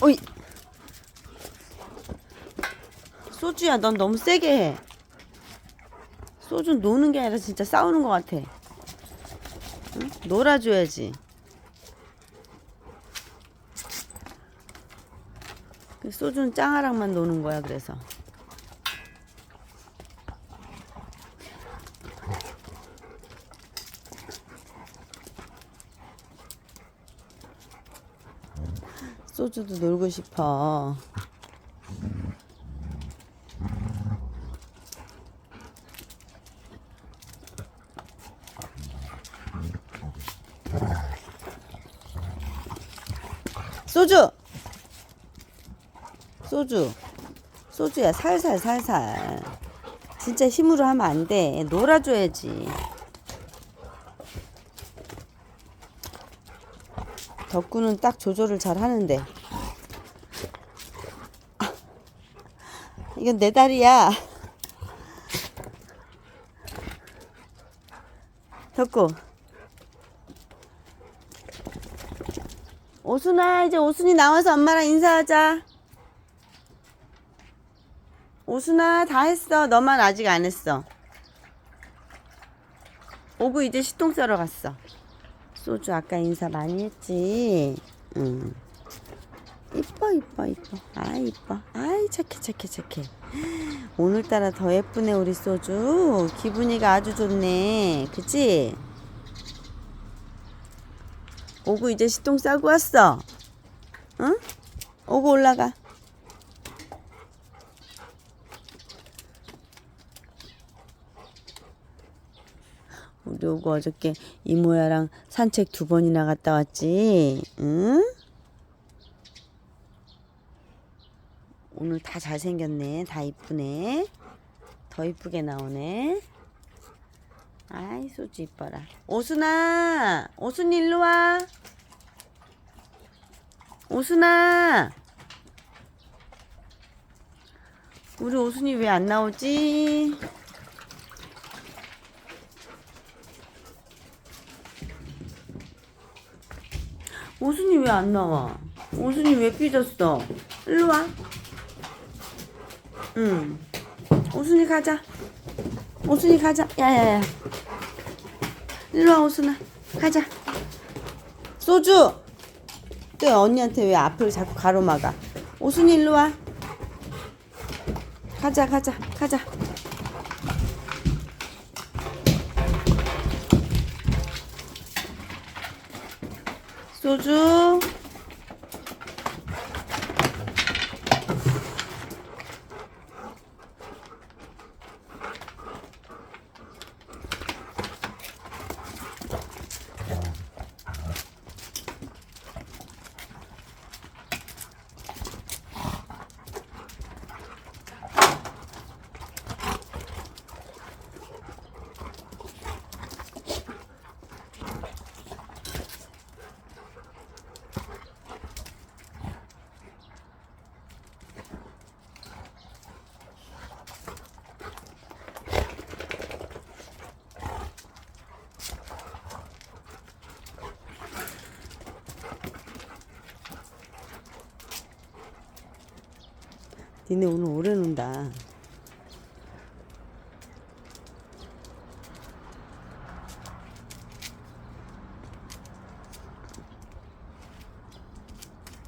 어이. 소주야, 넌 너무 세게 해. 소주 노는 게 아니라 진짜 싸우는 것 같아. 응? 놀아줘야지. 그 소주는 짱아랑만 노는 거야, 그래서. 소주도 놀고 싶어. 소주! 소주. 소주야, 살살, 살살. 진짜 힘으로 하면 안 돼. 놀아줘야지. 덕구는 딱 조절을 잘 하는데. 아, 이건 내 다리야. 덕구. 오순아, 이제 오순이 나와서 엄마랑 인사하자. 오순아, 다 했어. 너만 아직 안 했어. 오구 이제 시통 썰어 갔어. 소주 아까 인사 많이 했지. 응. 이뻐 이뻐 이뻐. 아 이뻐. 아이 착해 착해 착해. 오늘따라 더 예쁘네 우리 소주. 기분이가 아주 좋네. 그치? 오구 이제 시동 싸고 왔어. 응? 오구 올라가. 오구 어저께 이모야랑 산책 두 번이나 갔다 왔지. 응? 오늘 다 잘생겼네. 다 이쁘네. 더 이쁘게 나오네. 아이 소주 이뻐라. 오순아, 오순 일로 와. 오순아. 우리 오순이 왜 안 나오지? 오순이 왜 안 나와? 오순이 왜 삐졌어? 일로 와. 응. 오순이 가자. 오순이 가자. 야야야. 일로 와 오순아. 가자. 소주. 또 언니한테 왜 앞을 자꾸 가로막아? 오순이 일로 와. 가자 가자 가자. 소주. 니네 오늘 오래 논다.